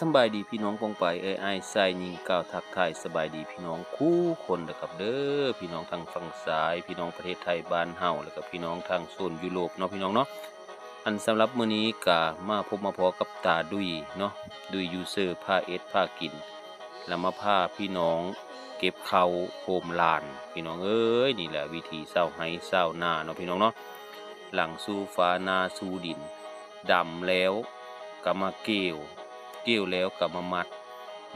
สบายดีพี่น้องปองไปเอ้ยอ้ายใส่ยิงก้าวทักทายสบายดีพี่น้องคู่คนนะครับเด้อพี่น้องทางฝั่งซ้าย พี่น้องประเทศไทยบ้านเฮาแล้วก็พี่น้องทางโซนยุโรปเนาะพี่น้องเนาะอันสำหรับมื้อนี้ก็มาพบมาพอกับตาดุยเนาะดุยยูเซอร์ผ้าเอสผ้ากิน แล้วมาพาพี่น้องเก็บเขาโฮมลาน พี่น้องเอ้ยนี่แหละวิธีเศร้าให้เศร้าหน้าเนาะพี่น้องเนาะหลังสู่ฟ้าหน้าสู่ดินดำแล้วก็มาเกี่ยว กี่ยวแล้วก็มามัด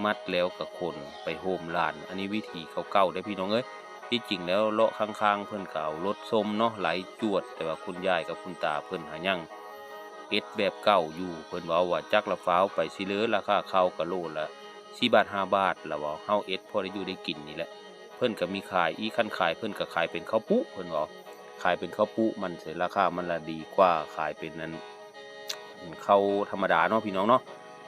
มัดแล้วก็คนไปโฮมลาน อันนี้วิธีเขาเก่าได้พี่น้องเอ้ยที่จริงแล้วเลาะข้างๆ เพิ่อนเก็เอารถส้มเนาะไหลจวด แต่ว่าคุณยายกับคุณตาเพิ่อนหายังเอ็ดแบบเก่าอยู่เพิ่อนเว้าว่าจักละฟ้าวไปสิเหลือราคาเข้ากะโลละ4บาท5บาทแล้วว่าเฮาเอ็ดพอได้อยู่ได้กินนี่แหละ เพิ่อนก็มีขายอีคันขายเพิ่อนก็ขายเป็นข้าวปุเพิ่อนว่าขายเป็นข้าวปุมันเสิราคามันละดีกว่าขายเป็นนั้นข้าวธรรมดาเนาะพี่น้องเนาะ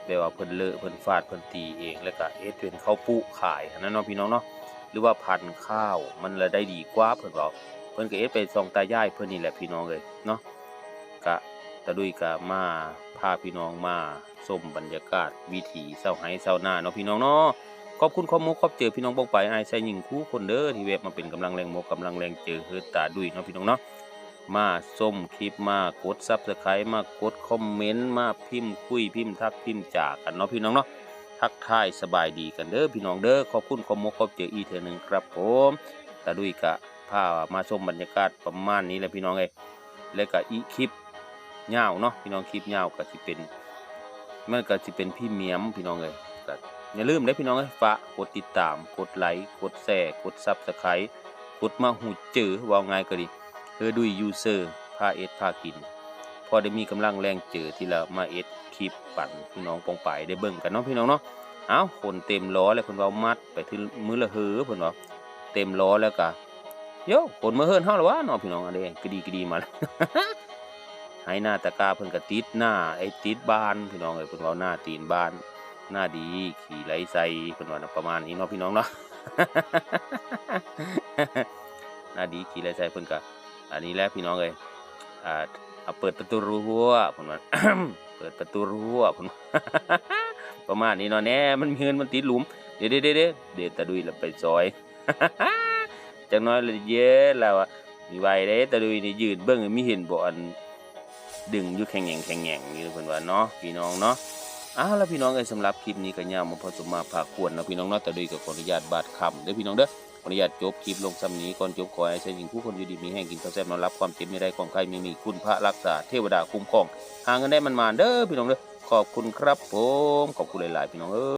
แบบว่าเพิ่นเลอะเพิ่นฟาดเพิ่นตีเองแล้วก็เอ็ดเป็นข้าวปุขายอันนั้นเนาะพี่น้องเนาะหรือว่าพันธุ์ข้าวมันละได้ดีกว่าเพิ่นบอกเพิ่นก็เอ็ดไปซองตายายเพิ่นนี่แหละพี่น้องเลยเนาะกะตะดุยกะมาพาพี่น้องมาชมบรรยากาศวิถีเศร้าไห้เศร้าหน้าเนาะพี่น้องเนาะขอบคุณข้อมูลขอบเจอพี่น้องบอกไปไอ้ใส่หญิงคู่คนเด้อที่เว็บมาเป็นกำลังแรงโมกำลังแรงเจอเฮือตาดุยเนาะพี่น้องเนาะ มาส้มคลิปมากดซับสไครต์มากดคอมเมนต์มาพิมพ์คุยพิมพ์ทักพิมพ์จากกันเนาะพี่น้องเนาะทักทายสบายดีกันเด้อพี่น้องเด้อขอบคุณขอมกขอบเจออีเทอหนึ่งครับผมตาดุยกะพามาชมบรรยากาศประมาณนี้แหละพี่น้องเอ้ยแล้วก็อีคลิปยาเนาะพี่น้องคลิปยาก็สิเป็นมันก็สิเป็นพี่เมียมพี่น้องเอ้ยก็อย่าลืมเด้พี่น้องเอ้ยฝากกดติดตามกดไลค์กดแชร์กดซับสไครต์กดมาหูเจอว่าไงก็ดี เธอดุยยูเซอร์พาเอ็ดพากิน พอได้มีกำลังแรงเจอที่ละมาเอ็ดคลิปปั่นพี่น้องปองไปได้เบิ่งกันเนาะพี่น้องเนาะเอ้าคนเต็มล้อแล้วเพิ่นว่ามัดไปถึงมือละเหือเพิ่นว่าเต็มล้อแล้วก็โยคนมาเฮิรนเฮาแล้วะเนาะพี่น้องอันนี้กระดีกระดีมาแล้วให้หน้าตะกาเพิ่นก็ติดหน้าไอ้ติดบ้านพี่น้องเอ้ยเพิ่นว่าหน้าตีนบ้าน หน้าดีขี่ไหลใส่เพิ่นว่าประมาณนี้เนาะพี่น้องเนาะหน้าดีขี่ไหลใส่เพิ่นก็ อันนี้แหละพี่น้องเอ้ยอ่าเอาเปิดประตูรั้วผมว่าเปิดประตูรั้วผมประมาณนี้เนาะแน่มันมีเงินมันติดหลุม เดี๋ยวเดี๋ยวเดี๋ยวเดี๋ยวตะดุยเราไปซอยจังน้อยเลยเยอะแล้วอะมีไว้เด้ตะดุยนี่ยืนเบิ่งมีเห็นบ่อันดึงอยู่แข็งแหงแข็งแหงอยู่เพิ่นว่าเนาะพี่น้องเนาะอ้าวแล้วพี่น้องเอ้ยสำหรับคลิปนี้ก็ยาวมาพอสมมาพาควรนะพี่น้องเนาะตะดุยก็ขออนุญาตบาดคำเด้อพี่น้องเด้อ ขออนุญาตจบคลิปลงซ้ำนี้ก่อนจบขอให้ใช้หญิงผู้คนอยู่ดีมีแห่งกินข้าวแซ่บนอนรับความเจ็บไม่ได้ของใครไม่มีคุณพระรักษาเทวดาคุ้มครองหาเงินได้มันมาเด้อพี่น้องเด้อขอบคุณครับผมขอบคุณหลาย ๆ พี่น้องเอ้ย